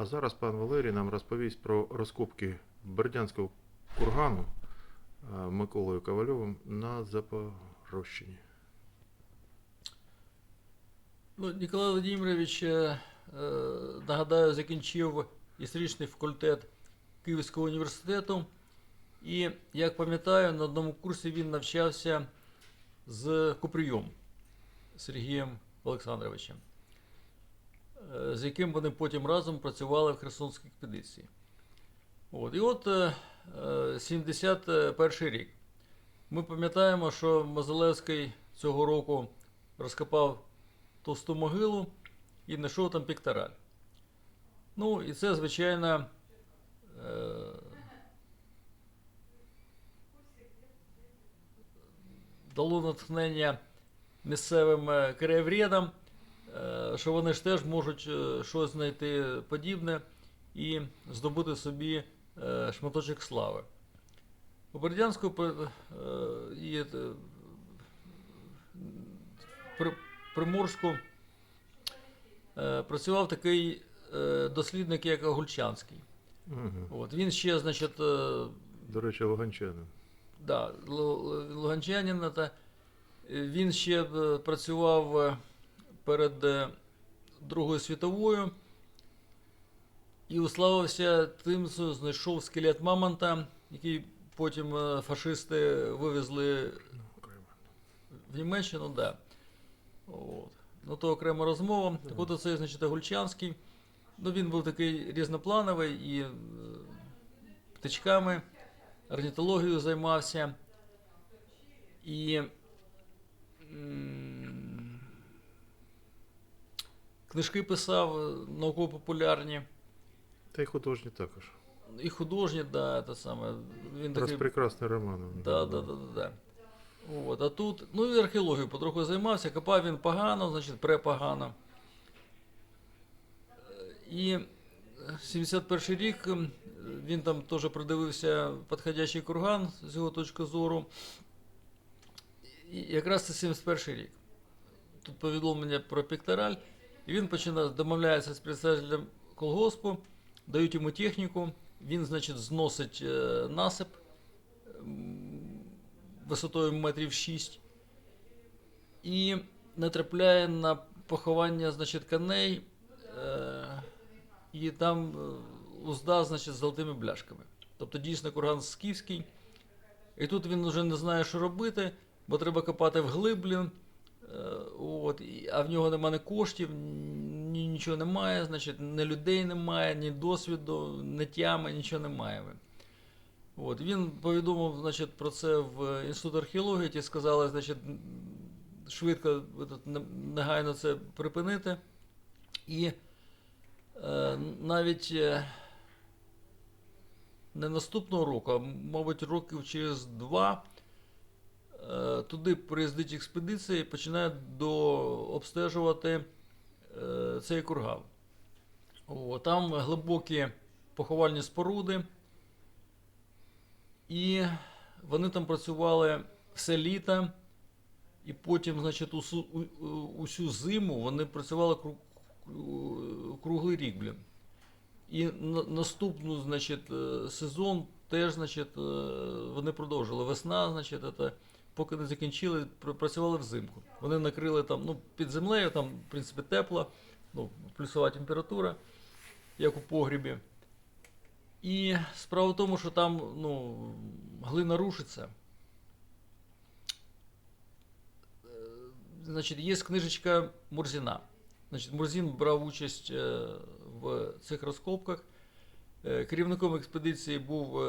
А зараз пан Валерій нам розповість про розкопки Бердянського кургану е, Миколою Ковальовим на Запорожчині. Ну, Ніколай Володимирович, е, е, нагадаю, закінчив історичний факультет Київського університету. І, як пам'ятаю, на одному курсі він навчався з Купрієм Сергієм Олександровичем, з яким вони потім разом працювали в Херсонській експедиції. От. І от е, е, 71 рік. Ми пам'ятаємо, що Мозилевський цього року розкопав товсту могилу і знайшов там піктораль. Ну, і це, звичайно, е, дало натхнення місцевим е, краєврядам, е, що вони ж теж можуть е, щось знайти подібне і здобути собі е, шматочок слави. У Бердянську е, і Приморську працював такий дослідник, як Гульчанський. Угу. От, він ще, значить, До речі, Луганчанин. да, луганчанин, він ще працював перед Другою світовою і уславився тим, що знайшов скелет Мамонта, який потім е, фашисти вивезли в Німеччину, да. От. Ну, то окрема розмова. Так от оцей, значить, Гульчанський. Ну, він був такий різноплановий і е, птичками, орнітологією займався. І книжки писав е, науково-популярні. Та й художні також. І художні, да, те саме. Він такий Розпрекрасний роман. Да, да, да, да, да. От, а тут, ну і археологію потроху займався, копав він погано, значить, препогано. Е, І 71 рік він там теж придивився підходящий курган з його точки зору. І якраз це 71 рік. Тут повідомлення про піктораль. І він починає домовляється з представителем колгоспу, дають йому техніку, він, значить, зносить е, насип висотою метрів 6 і натрапляє на поховання, значить, коней, е, і там е, узда, значить, з золотими бляшками. Тобто дійсно курган скіфський. І тут він вже не знає, що робити, бо треба копати вглиб, блін. Е, От, а в нього немає коштів, ні, нічого немає, значить, ні людей немає, ні досвіду, ні тями, нічого немає. От, він повідомив значить, про це в Інститут археології, ті сказали, значить, швидко негайно це припинити. І е, навіть е, не наступного року, а мабуть, років через два. Е, Туди приїздить експедиція і починає обстежувати е, цей курган. О, там глибокі поховальні споруди, і вони там працювали все літо, і потім, значить, усю, усю зиму вони працювали кру- кру- круглий рік, блін. І на, наступну, значить, е, сезон теж, значить, вони продовжили. Весна, значить, це, поки не закінчили, працювали взимку. Вони накрили там, ну, під землею, там, в принципі, тепло, ну, плюсова температура, як у погрібі. І справа в тому, що там ну, глина рушиться. Е, Значить, є книжечка Мурзіна. Значить, Мурзін брав участь е, в цих розкопках. Е, Керівником експедиції був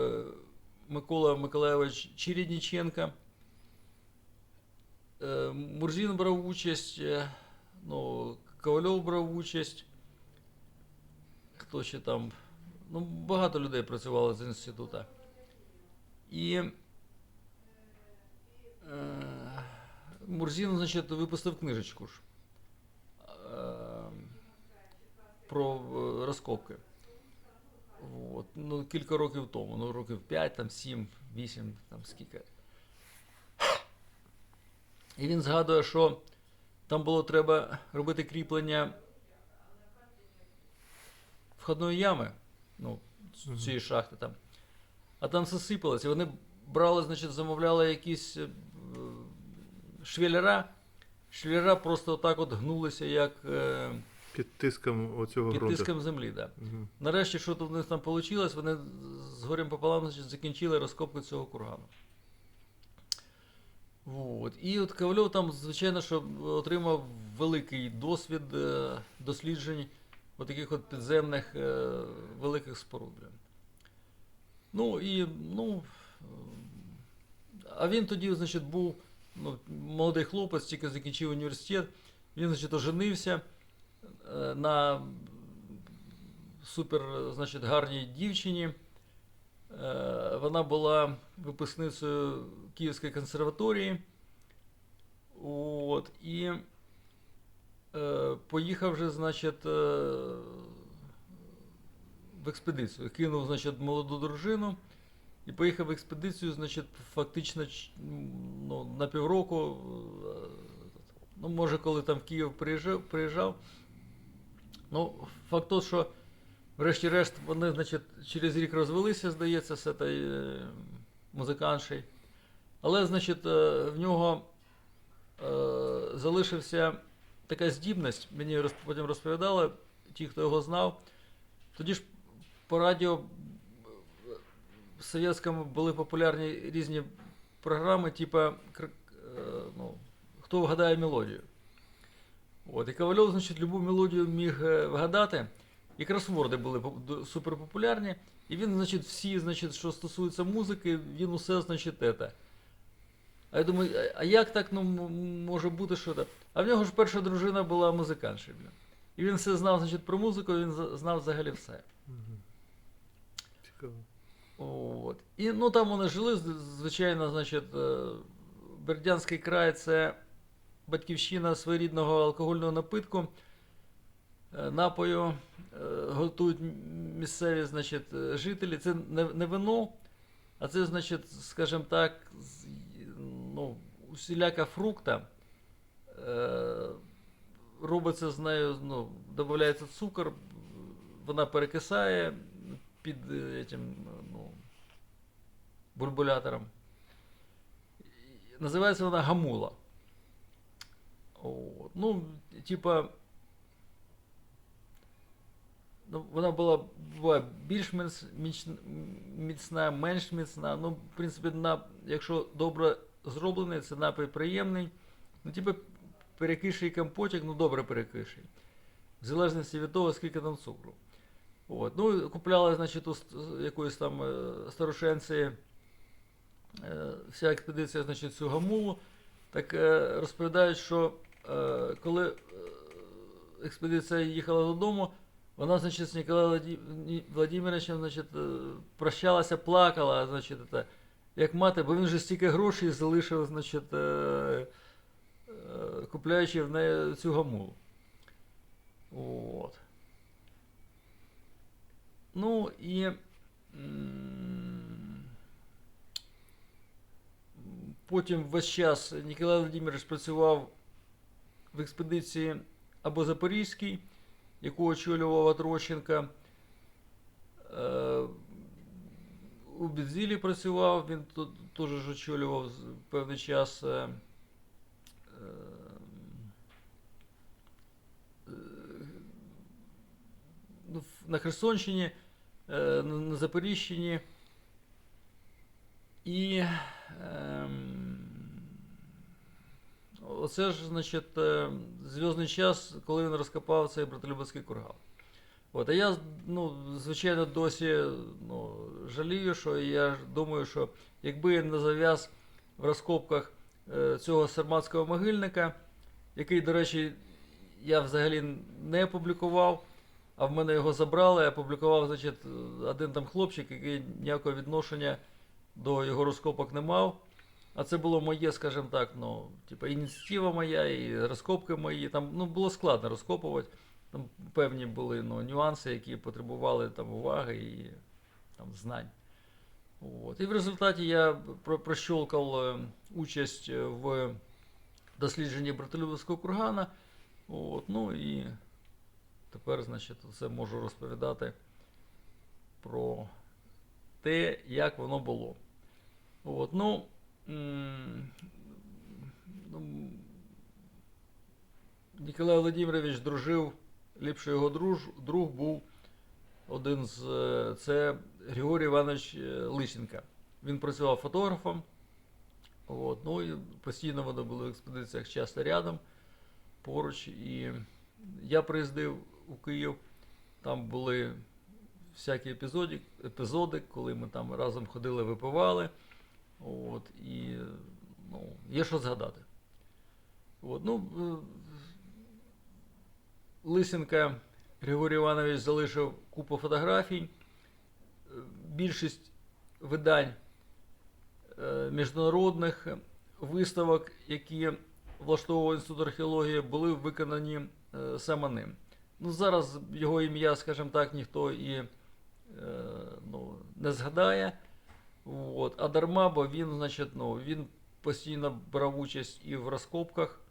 Микола Миколайович Чередніченко. Е, Мурзін брав участь, е, ну, Ковальов брав участь. Хто ще там? Ну, багато людей працювало з інституту. І е, Мурзін, значить, випустив книжечку ж про розкопки. От. Ну, кілька років тому, ну, років 5, там, 7, 8, там скільки. І він згадує, що там було треба робити кріплення входної ями, ну, цієї шахти там. А там все сипалось. І вони брали, значить, замовляли якісь е, швеллера. Швеллера просто отак от гнулися, як е, Під тиском оцього під тиском землі. Да. Мгм. Нарешті, що тут у них там вийшло, вони з горем пополам значить, закінчили розкопку цього кургану. Вот. І от Ковальов там, звичайно, що отримав великий досвід е, досліджень от таких от підземних е, великих споруд. Ну і ну. А він тоді, значить, був ну, молодий хлопець, тільки закінчив університет. Він, значить, оженився е, на супер, значить, гарній дівчині. Вона була випускницею Київської консерваторії. От, і е, поїхав вже, значить, е, в експедицію. Кинув, значить, молоду дружину і поїхав в експедицію, значить, фактично ну, на півроку. е, Ну, може, коли там в Київ приїжджав, приїжджав. Ну, факт той, що Врешті-решт, вони, значить, через рік розвелися, здається, з цією е, музиканшею. Але, значить, е, в нього е, залишився така здібність, мені потім розповідали, ті, хто його знав. Тоді ж по радіо в совєтському були популярні різні програми, типу ну, Хто вгадає мелодію. От, і Ковальов, значить, любу мелодію міг вгадати. І кросворди були суперпопулярні. І він, значить, всі, значить, що стосується музики, він усе, значить, те. А я думаю, а- як так ну, може бути, що так? А в нього ж перша дружина була музикантша. І він все знав, значить, про музику, він знав взагалі все. Цікаво. От. І ну, там вони жили, звичайно, значить, е, Бердянський край це батьківщина своєрідного алкогольного напитку, е, напою, е, готують місцеві значить, жителі. Це не, вино, а це, значить, скажімо так, ну, усіляка фрукта. Е, робиться з нею, ну, додається цукор, вона перекисає під е, этим, ну, бульбулятором. Називається вона гамула. От. Ну, типа. Ну, вона була буває більш міц- міцна, менш міцна. Ну, в принципі, на, якщо добре зроблений, це напій приємний. Ну, типу, перекиший компотик, ну добре перекиший. В залежності від того, скільки там цукру. От. Ну, купляли, значить, у якоїсь там е, старошенці е, вся експедиція, значить, цю гамулу. Так е, розповідають, що коли експедиція їхала додому, вона, значить, з Ніколаєм Владимировичем, значить, прощалася, плакала, значить, це, як мати, бо він же стільки грошей залишив, значить, е, е, купляючи в неї цю гамулу. От. Ну і. Потім весь час Ніколай Володимирович працював в експедиції або Запорізькій, яку очолював Атрощенка. Е, У Бідзілі працював, він теж очолював певний час. е, е, ну, на Херсонщині, е, на Запоріжчині. І ем, оце ж, значить, е, зв'язний час, коли він розкопав цей братолюбецький курган. От, а я, ну, звичайно, досі ну, жалію, що я думаю, що якби я не зав'яз в розкопках е, цього сарматського могильника, який, до речі, я взагалі не опублікував, а в мене його забрали, опублікував, значить, один там хлопчик, який ніякого відношення до його розкопок не мав. А це було моє, скажімо так, ну, типу, ініціатива моя, і розкопки мої. Там ну, було складно розкопувати. Там певні були ну, нюанси, які потребували там, уваги і там, знань. От. І в результаті я про- прощолкав е, участь е, в дослідженні Братолюбовського кургана. От, ну і тепер, значить, це можу розповідати про те, як воно було. От, ну, ну, Ніколай Володимирович дружив, ліпший його друж, друг був один з е, це Григорій Іванович е, Лищенка. Він працював фотографом. От, ну і постійно вони були в експедиціях часто рядом, поруч. І я приїздив у Київ, там були всякі епізоди, епізоди, коли ми там разом ходили, випивали. От, і ну, є що згадати. От, ну, е, Лисенка Григорій Іванович залишив купу фотографій. Більшість видань е, міжнародних виставок, які влаштовував Інститут археології, були виконані е, саме ним. Ну, зараз його ім'я, скажімо так, ніхто і е, ну, не згадає. От. А дарма, бо він, значить, ну, він постійно брав участь і в розкопках,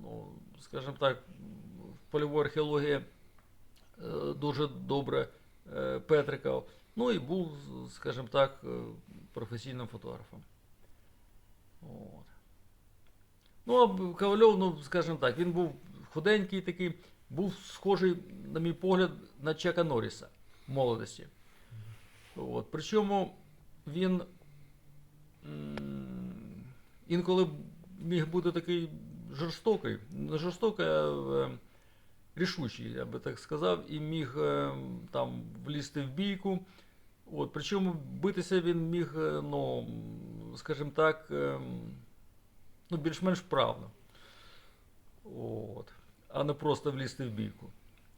ну, скажімо так, в польовій археології е, дуже добре е, Петрикав. Ну і був, скажімо так, е, професійним фотографом. От. Ну, а Ковальов, ну, скажімо так, він був худенький такий, був схожий, на мій погляд, на Чака Норріса в молодості. От. Причому він інколи міг бути такий жорстокий, не жорстокий, а е, рішучий, я би так сказав, і міг е, там влізти в бійку. От, причому битися він міг, е, ну, скажімо так, ну, більш-менш вправно. От. А не просто влізти в бійку.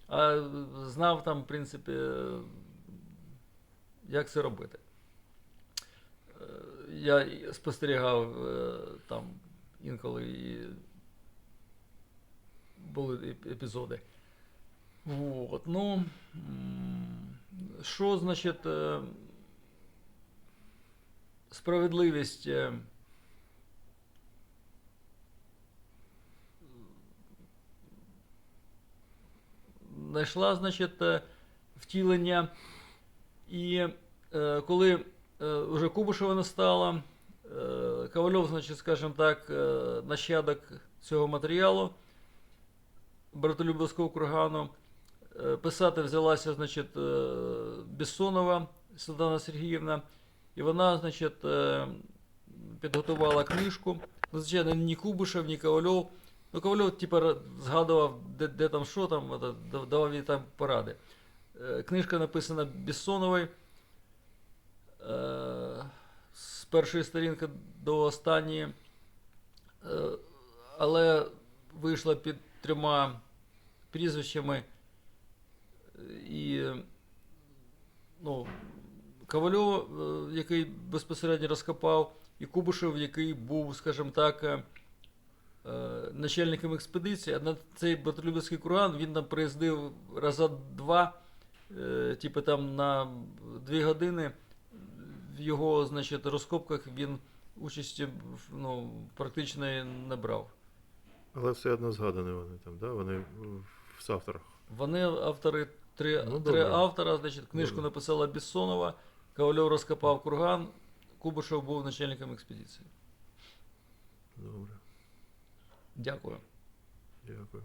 А знав там, в принципі, як це робити. Я спостерігав там інколи були епізоди. От, ну, що значить е, справедливість? е, Знайшла, значить, е, втілення. І е, коли е, вже Кубишева не стало, е, Ковальов, значить, скажімо так, е, нащадок цього матеріалу Братолюбовського кургану. Е, Писати взялася, значить, е, Бессонова Світлана Сергіївна, і вона, значить, е, підготувала книжку. Ну, Звичайно, ні Кубишев, ні Ковальов. Ну, Ковальов, типу, згадував, де, де там що там, давав їй там поради. Книжка написана Бессоновою. З першої сторінки до останньої. Але вийшла під трьома прізвищами. І ну, Ковальов, е, який безпосередньо розкопав, і Кубишев, який був, скажімо так, е, е, начальником експедиції. А на цей Батолюбівський курган він там приїздив раза два, типу там на дві години. В його, значить, розкопках він участі ну, практично не брав. Але все одно згадані вони там, да? вони в- авторах. Вони автори, три, Ну, три добре. автора, значить, книжку Добре. написала Біссонова, Ковальов розкопав курган, Кубишев був начальником експедиції. Добре, Дякую. дякую.